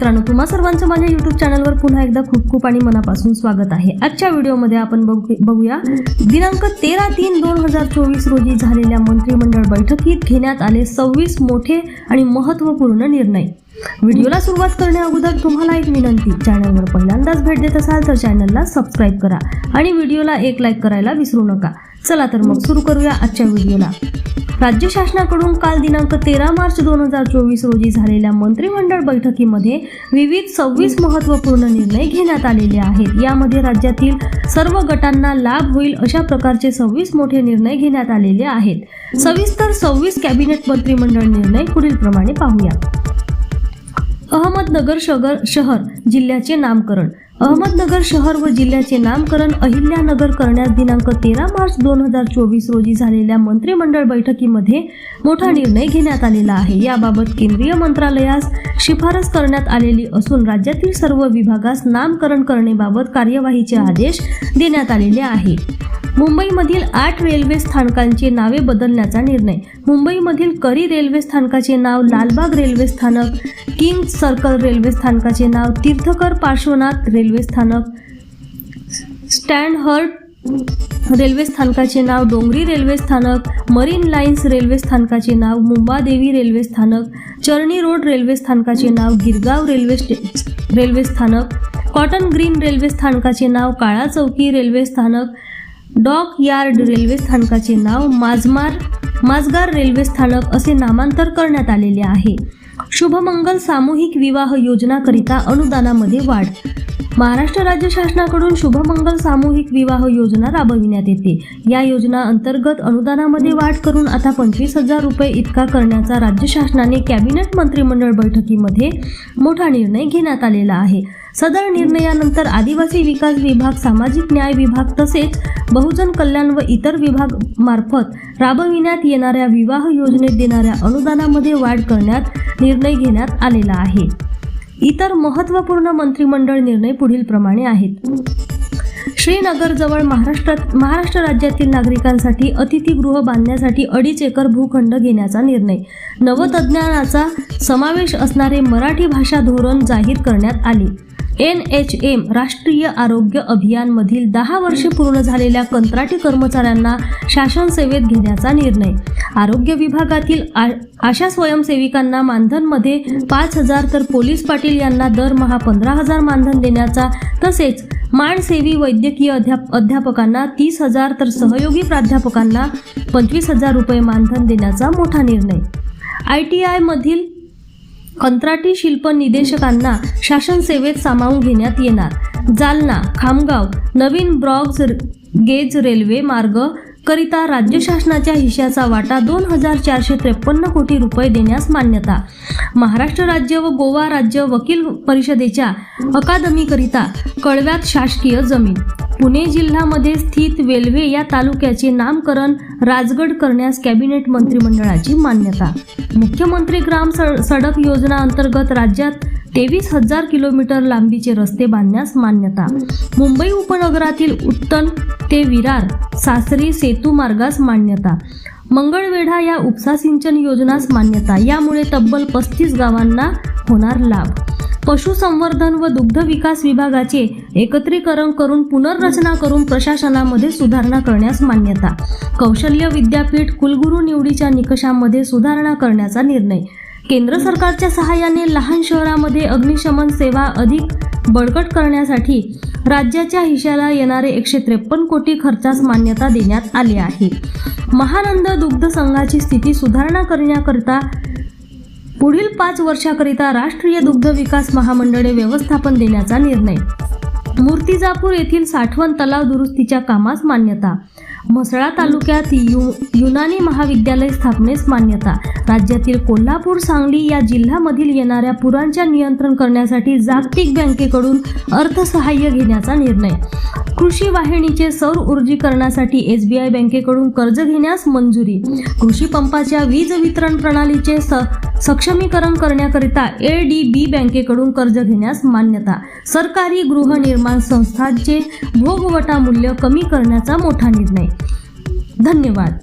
तुम्हा सर्वांचं माझ्या युट्यूब चॅनलवर पुन्हा एकदा खूप खूप आणि मनापासून स्वागत आहे. आजच्या व्हिडिओमध्ये आपण बघू बघूया दिनांक तेरा तीन दोन हजार चोवीस रोजी झालेल्या मंत्रिमंडळ बैठकीत घेण्यात आले सव्वीस मोठे आणि महत्त्वपूर्ण निर्णय. व्हिडिओला सुरुवात करण्या अगोदर तुम्हाला एक विनंती. चॅनलवर पहिल्यांदाच भेट देत असाल तर चॅनलला सबस्क्राईब करा आणि व्हिडिओला एक लाईक करायला विसरू नका. चला तर मग सुरू करूया आजच्या व्हिडिओला. राज्य शासनाकडून काल दिनांक तेरा मार्च दोन हजार चोवीस रोजी झालेल्या मंत्रिमंडळ बैठकीमध्ये विविध सव्वीस महत्त्वपूर्ण निर्णय घेण्यात आलेले आहेत. यामध्ये राज्यातील सर्व गटांना लाभ होईल अशा प्रकारचे सव्वीस मोठे निर्णय घेण्यात आलेले आहेत. सविस्तर सव्वीस कॅबिनेट मंत्रिमंडळ निर्णय पुढील प्रमाणे पाहूया. अहमदनगर शगर शहर जिल्ह्याचे नामकरण. अहमदनगर शहर व जिल्ह्याचे नामकरण अहिल्यानगर करण्यास दिनांक तेरा मार्च दोन हजार चोवीस रोजी झालेल्या मंत्रिमंडळ बैठकीमध्ये मोठा निर्णय घेण्यात आलेला आहे. याबाबत केंद्रीय मंत्रालयास शिफारस करण्यात आलेली असून राज्यातील सर्व विभागास नामकरण करण्याबाबत कार्यवाहीचे आदेश देण्यात आलेले आहे. मुंबईमधील आठ रेल्वे स्थानकांची नावे बदलण्याचा निर्णय. मुंबईमधील करी रेल्वे स्थानकाचे नाव लालबाग रेल्वे स्थानक किंग सर्कल रेल्वे स्थानकाचे नाव तीर्थकर पार्श्वनाथ रेल्वे स्थानक. स्टँडहर्ट रेल्वे स्थानकाचे नाव डोंगरी रेल्वे स्थानक. मरीन लाईन्स रेल्वे स्थानकाचे नाव मुंबादेवी रेल्वे स्थानक. चरणी रोड रेल्वे स्थानकाचे नाव गिरगाव रेल्वे स्टे रेल्वे स्थानक. कॉटन ग्रीन रेल्वे स्थानकाचे नाव काळा चौकी रेल्वे स्थानक. डॉक यार्ड रेल्वे स्थानकाचे नाव माझमार माजगार रेल्वे स्थानक असे नामांतर करण्यात आलेले आहे. शुभमंगल सामूहिक विवाह योजनाकरिता अनुदानामध्ये वाढ महाराष्ट्र राज्य शासनाकडून शुभमंगल सामूहिक विवाह योजना राबविण्यात येते. या योजना अंतर्गत अनुदानामध्ये वाढ करून आता पंचवीस हजार रुपये इतका करण्याचा राज्य शासनाने कॅबिनेट मंत्रिमंडळ बैठकीमध्ये मोठा निर्णय घेण्यात आलेला आहे. सदर निर्णयानंतर आदिवासी विकास विभाग सामाजिक न्याय विभाग तसेच बहुजन कल्याण व इतर विभाग मार्फत राबविण्यात येणाऱ्या विवाह योजनेत देणाऱ्या अनुदानामध्ये वाढ करण्यात निर्णय घेण्यात आलेला आहे. इतर महत्त्वपूर्ण मंत्रिमंडळ निर्णय पुढील प्रमाणे आहेत. श्रीनगरजवळ महाराष्ट्रात महाराष्ट्र राज्यातील नागरिकांसाठी अतिथीगृह बांधण्यासाठी अडीच एकर भूखंड घेण्याचा निर्णय. नवतज्ञानाचा समावेश असणारे मराठी भाषा धोरण जाहीर करण्यात आले. एन एच एम राष्ट्रीय आरोग्य अभियानमधील दहा वर्षे पूर्ण झालेल्या कंत्राटी कर्मचाऱ्यांना शासन सेवेत घेण्याचा निर्णय. आरोग्य विभागातील आ आशा स्वयंसेविकांना मानधनमध्ये पाच हजार तर पोलीस पाटील यांना दरमहा पंधरा हजार मानधन देण्याचा तसेच माणसेवी वैद्यकीय अध्याप अध्यापकांना तीस हजार तर सहयोगी प्राध्यापकांना पंचवीस हजार रुपये मानधन देण्याचा मोठा निर्णय. आय टी आयमधील कंत्राटी शिल्प निदेशकांना शासन सेवेत सामावून घेण्यात येणार. जालना खामगाव नवीन ब्रॉग्ज गेज रेल्वे मार्ग करिता राज्य शासनाच्या हिश्याचा वाटा दोन हजार चारशे त्रेपन्न कोटी रुपये देण्यास मान्यता. महाराष्ट्र राज्य व गोवा राज्य वकील परिषदेच्या अकादमीकरिता कळव्यात शासकीय जमीन. पुणे जिल्ह्यामध्ये स्थित वेल्वे या तालुक्याचे नामकरण राजगड करण्यास कॅबिनेट मंत्रिमंडळाची मान्यता. मुख्यमंत्री ग्राम सडक योजना अंतर्गत राज्यात तेवीस हजार किलोमीटर लांबीचे रस्ते बांधण्यास मान्यता. मुंबई उपनगरातील उत्तन ते विरार सासरी सेतू मार्गास मान्यता. मंगळवेढा या उपसा सिंचन योजनास मान्यता. यामुळे तब्बल पस्तीस गावांना होणार लाभ. पशुसंवर्धन व दुग्ध विकास विभागाचे एकत्रीकरण करून पुनर्रचना करून प्रशासनामध्ये सुधारणा करण्यास मान्यता. कौशल्य विद्यापीठ कुलगुरू निवडीच्या निकषांमध्ये सुधारणा करण्याचा निर्णय. केंद्र सरकारच्या सहाय्याने लहान शहरामध्ये अग्निशमन सेवा अधिक बळकट करण्यासाठी राज्याच्या हिशाला येणारे एकशे त्रेपन्न कोटी खर्चास मान्यता देण्यात आली आहे. महानंद दुग्ध संघाची स्थिती सुधारणा करण्याकरिता पुढील पाच वर्षाकरिता राष्ट्रीय दुग्ध विकास महामंडळे व्यवस्थापन देण्याचा निर्णय. मूर्तिजापूर येथील साठवण तलाव दुरुस्तीच्या कामास मान्यता. म्हसळा तालुक्यात यु युनानी महाविद्यालय स्थापनेस मान्यता. राज्यातील कोल्हापूर सांगली या जिल्ह्यामधील येणाऱ्या पुरांच्या नियंत्रण करण्यासाठी जागतिक बँकेकडून अर्थसहाय्य घेण्याचा निर्णय. कृषी वाहिनीचे सौर ऊर्जीकरणासाठी एस बी आय बँकेकडून कर्ज घेण्यास मंजुरी. कृषी पंपाच्या वीज वितरण प्रणालीचे स सक्षमीकरण करण्याकरिता ए डी बी बँकेकडून कर्ज घेण्यास मान्यता. सरकारी गृहनिर्माण संस्थांचे भोगवटा मूल्य कमी करण्याचा मोठा निर्णय. धन्यवाद.